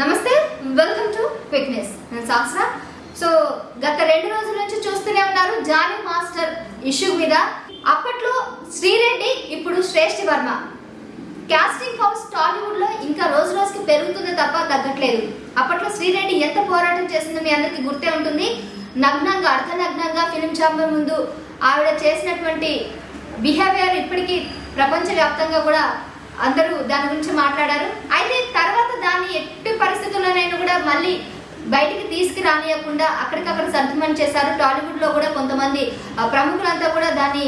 నమస్తే welcome to quickness నేను శాస్త్ర సో గత రెండు రోజుల నుంచి చూస్తూనే ఉన్నారు జానీ మాస్టర్ ఇష్యూ మీద. అప్పట్లో శ్రీరెడ్డి ఇప్పుడు శ్రేష్ఠి వర్మ. కాస్టింగ్ హౌస్ టాలీవుడ్లో ఇంకా రోజు రోజుకి పెరుగుతుంది తప్ప తగ్గట్లేదు. అప్పట్లో శ్రీరెడ్డి ఎంత పోరాటం చేసిందో మీ అందరికి గుర్తే ఉంటుంది. నగ్నంగా అర్ధనగ్నంగా ఫిలిం ఛాంబర్ ముందు ఆవిడ చేసినటువంటి బిహేవియర్ ఇప్పటికీ ప్రపంచవ్యాప్తంగా కూడా అందరూ దాని గురించి మాట్లాడారు. అయితే తర్వాత దాన్ని ఎట్టి పరిస్థితుల్లోనైనా కూడా మళ్ళీ బయటికి తీసుకురానియకుండా అక్కడికక్కడ సర్దుమని చేశారు. టాలీవుడ్లో కూడా కొంతమంది ప్రముఖులంతా కూడా దాన్ని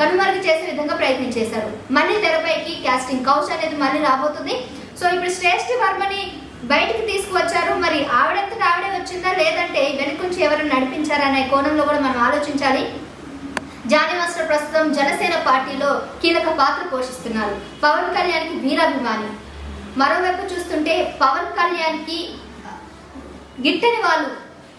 కనుమరుగు చేసే విధంగా ప్రయత్నం చేశారు. మళ్ళీ తెరపైకి క్యాస్టింగ్ కౌచ్ అనేది మళ్ళీ రాబోతుంది. సో ఇప్పుడు శ్రేష్ఠి వర్మని బయటికి తీసుకువచ్చారు. మరి ఆవిడంతటా ఆవిడే వచ్చిందా? లేదంటే వెనుకంచి ఎవరిని నడిపించారా అనే కోణంలో కూడా మనం ఆలోచించాలి. జానీ మాస్టర్ ప్రస్తుతం జనసేన పార్టీలో కీలక పాత్ర పోషిస్తున్నారు. పవన్ కళ్యాణ్కి వీరాభిమాని. మరోవైపు చూస్తుంటే పవన్ కళ్యాణ్కి గిట్టని వాళ్ళు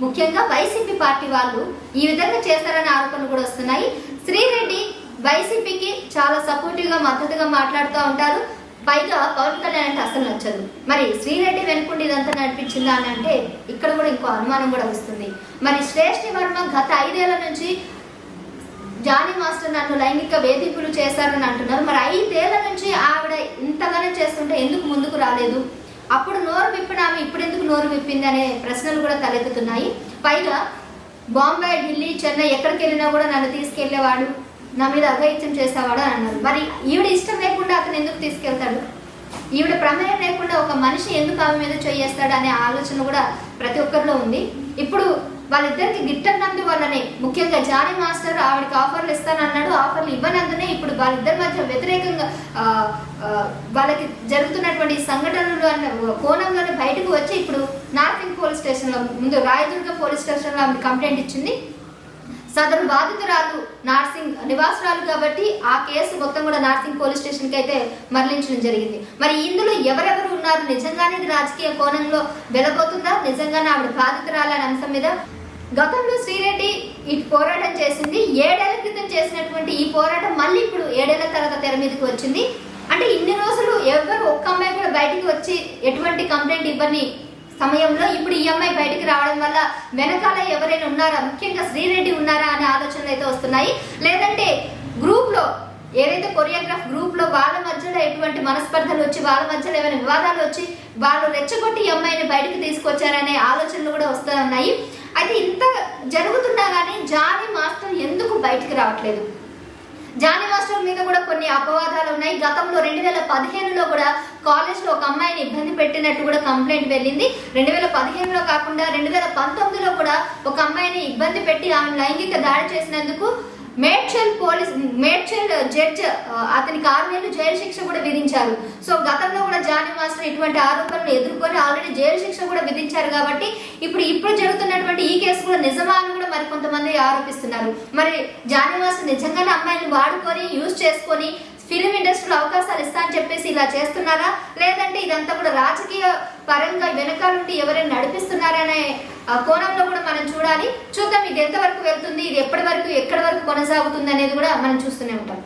ముఖ్యంగా వైసీపీ పార్టీ వాళ్ళు ఈ విధంగా చేస్తారనే ఆరోపణలు కూడా వస్తున్నాయి. శ్రీరెడ్డి వైసీపీకి చాలా సపోర్టివ్గా మద్దతుగా మాట్లాడుతూ ఉంటారు. పైగా పవన్ కళ్యాణ్ అంటే అసలు నచ్చదు. మరి శ్రీరెడ్డి వెనుకుండి ఇదంతా నడిపించిందా అని అంటే ఇక్కడ కూడా ఇంకో అనుమానం కూడా వస్తుంది. మరి శ్రేష్ఠి వర్మ గత ఐదేళ్ళ నుంచి జానీ మాస్టర్ నన్ను లైంగిక వేధింపులు చేశారని అంటున్నారు. మరి ఐదేళ్ళ నుంచి ఆవిడ ఇంతగానే చేస్తుంటే ఎందుకు ముందుకు రాలేదు? అప్పుడు నోరు విప్పిన ఆమె ఇప్పుడు ఎందుకు నోరు విప్పింది అనే ప్రశ్నలు కూడా తలెత్తుతున్నాయి. పైగా బాంబే ఢిల్లీ చెన్నై ఎక్కడికి వెళ్ళినా కూడా నన్ను తీసుకెళ్ళేవాడు నా మీద అఘాయిత్యం చేసేవాడు అని అన్నారు. మరి ఈవిడ ఇష్టం లేకుండా అతను ఎందుకు తీసుకెళ్తాడు? ఈవిడ ప్రమేయం లేకుండా ఒక మనిషి ఎందుకు ఆమె మీద చేయేస్తాడు అనే ఆలోచన కూడా ప్రతి ఒక్కరిలో ఉంది. ఇప్పుడు వాళ్ళిద్దరికి గిట్టన్నందు వల్లనే ముఖ్యంగా జానీ మాస్టర్ ఆవిడకి ఆఫర్లు ఇస్తానన్నాడు. ఆఫర్లు ఇవ్వనందునే ఇప్పుడు వాళ్ళిద్దరి మధ్య వ్యతిరేకంగా వాళ్ళకి జరుగుతున్నటువంటి సంఘటనలు అన్న కోణంలోనే బయటకు వచ్చి ఇప్పుడు నార్సింగ్ పోలీస్ స్టేషన్లో ముందు రాయదుర్గ పోలీస్ స్టేషన్లో ఆమె కంప్లైంట్ ఇచ్చింది. సదరు బాధితురాలు నార్సింగ్ నివాసురాలు కాబట్టి ఆ కేసు మొత్తం కూడా నార్సింగ్ పోలీస్ స్టేషన్కి అయితే మరలించడం జరిగింది. మరి ఇందులో ఎవరెవరు ఉన్నారు? నిజంగానే ఇది రాజకీయ కోణంలో వెలబోతుందా నిజంగానే ఆవిడ బాధితురాలు అనే అంశం మీద గతంలో శ్రీరెడ్డి ఈ పోరాటం చేసింది. ఏడేళ్ళ క్రితం చేసినటువంటి ఈ పోరాటం మళ్ళీ ఇప్పుడు ఏడేళ్ళ తర్వాత తెర మీదకి వచ్చింది. అంటే ఇన్ని రోజులు ఎవరు ఒక్క అమ్మాయి కూడా బయటికి వచ్చి ఎటువంటి కంప్లైంట్ ఇవ్వని సమయంలో ఇప్పుడు ఈ అమ్మాయి బయటికి రావడం వల్ల వెనకాల ఎవరైనా ఉన్నారా? ముఖ్యంగా శ్రీరెడ్డి ఉన్నారా అనే ఆలోచనలు అయితే వస్తున్నాయి. లేదంటే గ్రూప్లో ఏదైతే కొరియోగ్రాఫ్ గ్రూప్లో వాళ్ళ మధ్యలో ఎటువంటి మనస్పర్ధలు వచ్చి వాళ్ళ మధ్యలో ఏమైనా వివాదాలు వచ్చి వాళ్ళు రెచ్చగొట్టి ఈ అమ్మాయిని బయటకు తీసుకొచ్చారనే ఆలోచనలు కూడా వస్తూ ఉన్నాయి. అయితే ఇంత జరుగుతున్నా కానీ జానీ మాస్టర్ ఎందుకు బయటికి రావట్లేదు? జానీ మాస్టర్ మీద కూడా కొన్ని అపవాదాలు ఉన్నాయి. గతంలో రెండు వేల పదిహేనులో కూడా కాలేజ్లో ఒక అమ్మాయిని ఇబ్బంది పెట్టినట్టు కూడా కంప్లైంట్ వెళ్ళింది. రెండు వేల పదిహేనులో కాకుండా రెండు వేల పంతొమ్మిదిలో కూడా ఒక అమ్మాయిని ఇబ్బంది పెట్టి ఆమె లైంగిక దాడి చేసినందుకు Medchal police Medchal uh, judge uh, అతనికి ఆరు నెలలు జైలు శిక్ష కూడా విధించారు. సో గతంలో కూడా జానీ మాస్టర్ ఇటువంటి ఆరోపణలు ఎదుర్కొని ఆల్రెడీ జైలు శిక్ష కూడా విధించారు కాబట్టి ఇప్పుడు ఇప్పుడు జరుగుతున్నటువంటి ఈ కేసు కూడా నిజమా అని కూడా మరి కొంతమంది ఆరోపిస్తున్నారు. మరి జానీ మాస్టర్ నిజంగానే అమ్మాయిని వాడుకొని యూజ్ చేసుకొని ఫిలిం ఇండస్ట్రీలో అవకాశాలు ఇస్తా అని చెప్పేసి ఇలా చేస్తున్నారా? లేదంటే ఇదంతా కూడా రాజకీయ పరంగా వెనకాల నుండి ఎవరైనా నడిపిస్తున్నారనే ఆ కోణంలో కూడా మనం చూడాలి. చూద్దాం ఇది ఎంతవరకు వెళ్తుంది ఇది ఎప్పటి వరకు ఎక్కడి వరకు కొనసాగుతుంది అనేది కూడా మనం చూస్తూనే ఉంటాం.